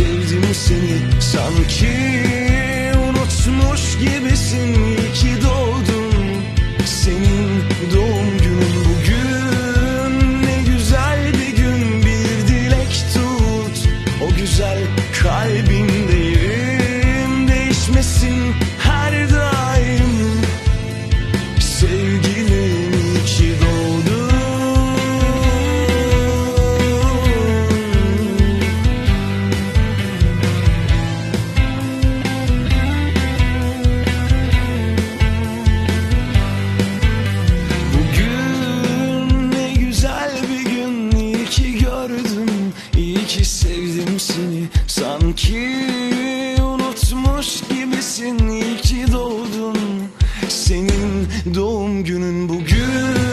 sevdim seni. Sanki unutmuş gibisin. İyi ki doğdum senin doğum günün Bugün. Ne güzel bir gün. Bir dilek tut. O güzel kalbindeyim değişmesin sevdim seni. Sanki unutmuş gibisin. İyi ki doğdun. Senin doğum günün bugün.